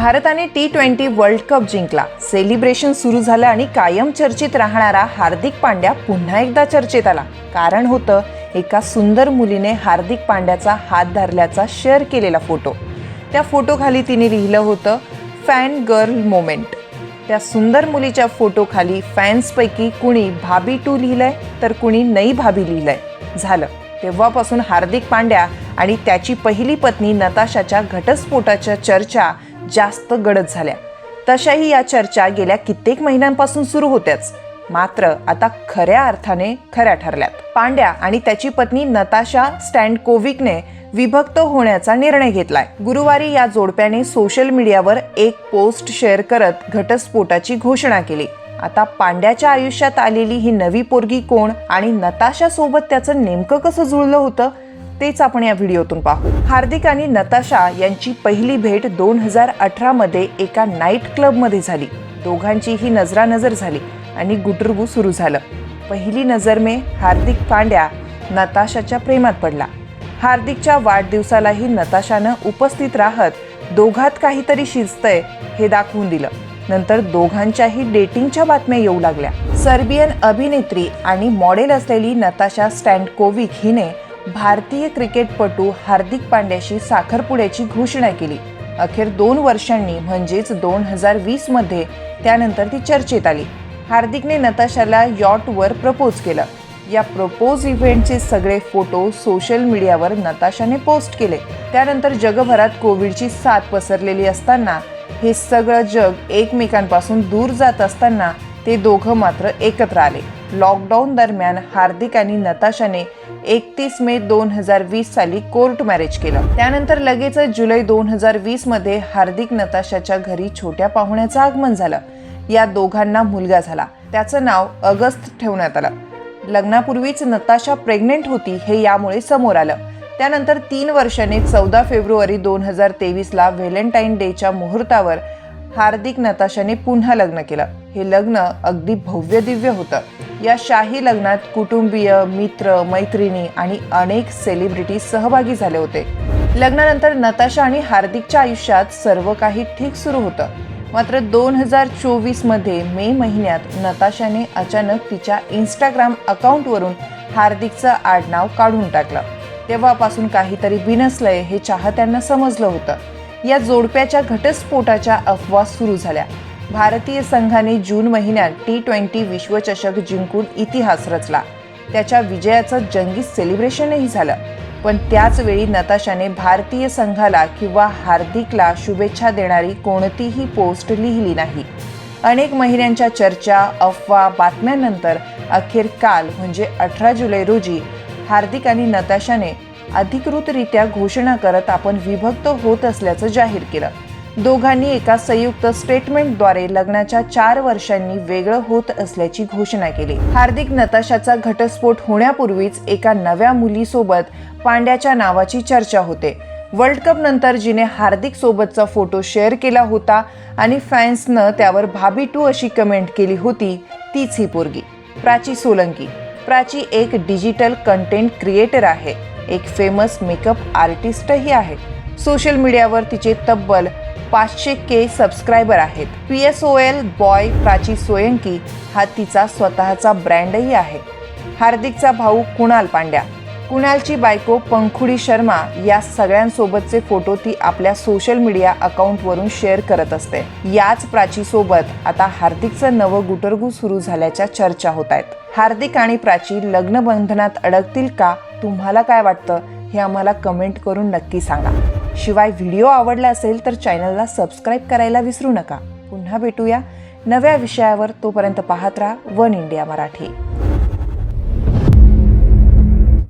भारताने T twenty world cup जिंकला. Celebration सुरू झालं आणि कायम चर्चेत राहणारा हार्दिक पांड्या पुन्हा एकदा चर्चेत आला. कारण होतं एका सुंदर मुलीने हार्दिक पांड्याचा हात धरल्याचा शेअर केलेला फोटो त्या फोटोखाली तिने लिहिलं होतं फॅन गर्ल मोमेंट त्या सुंदर मुलीच्या फोटोखाली फॅन्सपैकी कुणी भाभी टू लिहिलंय तर कुणी नई भाभी लिहिलंय. झालं. तेव्हापासून हार्दिक पांड्या आणि त्याची पहिली पत्नी नताशाच्या घटस्फोटाच्या चर्चा जास्त गडद झाल्या. तशाही या चर्चा गेल्या कित्येक महिन्यांपासून सुरू होत्याच. मात्र आता खऱ्या अर्थाने खऱ्या ठरल्यात. पांड्या आणि त्याची पत्नी नताशा स्टँड कोविकने विभक्त होण्याचा निर्णय घेतलाय. गुरुवारी या जोडप्याने सोशल मीडियावर एक पोस्ट शेअर करत घटस्फोटाची घोषणा केली. आता पांड्याच्या आयुष्यात आलेली ही नवी पोरगी कोण आणि नताशा सोबत त्याचं नेमकं कसं जुळलं होतं? तेच आपण या व्हिडिओतून पाहू. हार्दिक आणि नताशा यांची पहिली भेट दोन हजार अठरामध्ये एका नाईट क्लबमध्ये झाली. दोघांची ही नजरानजर झाली आणि गुटरगू सुरू झालं. पहिली नजर मे हार्दिक पांड्या नताशाच्या प्रेमात पडला. हार्दिकच्या वाढदिवसालाही नताशानं उपस्थित राहत दोघात काहीतरी शिजतंय हे दाखवून दिलं. नंतर दोघांच्याही डेटिंगच्या बातम्या येऊ लागल्या. सर्बियन अभिनेत्री आणि मॉडेल असलेली नताशा स्टँडकोविक हिने भारतीय क्रिकेटपटू हार्दिक पांड्याशी साखरपुड्याची घोषणा केली. अखेर दोन वर्षांनी म्हणजेच दोन हजार वीसमध्ये त्यानंतर ती चर्चेत आली. हार्दिकने नताशाला यॉटवर प्रपोज केलं. या प्रपोज इव्हेंटचे सगळे फोटो सोशल मीडियावर नताशाने पोस्ट केले. त्यानंतर जगभरात कोविडची साथ पसरलेली असताना हे सगळं जग एकमेकांपासून दूर जात असताना ते दोघं मात्र एकत्र आले. लॉकडाऊन दरम्यान हार्दिक आणि नताशाने एकतीस मे दोन हजार वीस साली कोर्ट मॅरेज केलं. त्यानंतर लगेचच जुलै दोन हजार वीसमध्ये हार्दिक नताशाच्या घरी छोट्या पाहुण्याचं आगमन झालं. या दोघांना मुलगा झाला. त्याचं नाव अगस्त ठेवण्यात आलं. लग्नापूर्वीच नताशा प्रेग्नेंट होती हे यामुळे समोर आलं. त्यानंतर तीन वर्षांनी चौदा फेब्रुवारी दोन हजार तेवीसला व्हॅलेंटाईन डेच्या मुहूर्तावर हार्दिक नताशाने पुन्हा लग्न केलं. हे लग्न अगदी भव्य दिव्य होतं. या शाही लग्नात कुटुंबीय मित्र मैत्रिणी आणि अनेक सेलिब्रिटी सहभागी झाले होते. लग्नानंतर नताशा आणि हार्दिकच्या आयुष्यात सर्व काही ठीक सुरू होतं. मात्र दोन हजार चोवीसमध्ये मे महिन्यात नताशाने अचानक तिच्या इंस्टाग्राम अकाउंटवरून हार्दिकचं आडनाव काढून टाकलं. तेव्हापासून काहीतरी बिनसलंय हे चाहत्यांना समजलं होतं. या जोडप्याच्या घटस्फोटाच्या अफवा सुरू झाल्या. भारतीय संघाने जून महिन्यात टी ट्वेंटी विश्वचषक जिंकून इतिहास रचला. त्याच्या विजयाचं जंगी सेलिब्रेशनही झालं. पण त्याचवेळी नताशाने भारतीय संघाला किंवा हार्दिकला शुभेच्छा देणारी कोणतीही पोस्ट लिहिली नाही. अनेक महिन्यांच्या चर्चा अफवा बातम्यांनंतर अखेर काल म्हणजे अठरा जुलै रोजी हार्दिक आणि नताशाने अधिकृतरित्या घोषणा करत आपण विभक्त होत असल्याचं जाहीर केलं. दोघांनी एका संयुक्त स्टेटमेंटद्वारे लग्नाच्या चार वर्षांनी वेगळं होत असल्याची घोषणा केली. हार्दिक नताशाचा घटस्फोट होण्यापूर्वीच एका नव्या मुलीसोबत पांड्याच्या नावाची चर्चा होते. वर्ल्ड कप नंतर जिने हार्दिक सोबतचा फोटो शेअर केला होता आणि फॅन्सनं त्यावर भाभी टू अशी कमेंट केली होती तीच ही पोरगी. प्राची सोलंकी. प्राची एक डिजिटल कंटेंट क्रिएटर आहे. एक फेमस मेकअप आर्टिस्टही आहे. सोशल मीडियावर तिचे तब्बल पाचशे के सबस्क्रायबर आहेत. P S O L boy Prachi सोयंकी हा तिचा स्वतःचा ब्रँडही आहे. हार्दिकचा भाऊ कुणाल पांड्या. कुणालची बायको पंखुडी शर्मा या सगळ्यांसोबतचे फोटो ती आपल्या सोशल मीडिया अकाउंटवरून शेअर करत असते. याच प्राचीसोबत आता हार्दिकचं नवं गुटरगू सुरू झाल्याच्या चर्चा होत आहेत. हार्दिक आणि प्राची लग्नबंधनात अडकतील का? तुम्हाला काय वाटतं? हे आम्हाला कमेंट करून नक्की सांगा. शिवाय व्हिडिओ आवडला असेल तर चॅनलला सबस्क्राईब करायला विसरू नका. पुन्हा भेटूया नव्या विषयावर तोपर्यंत पाहत राहा वन इंडिया मराठी.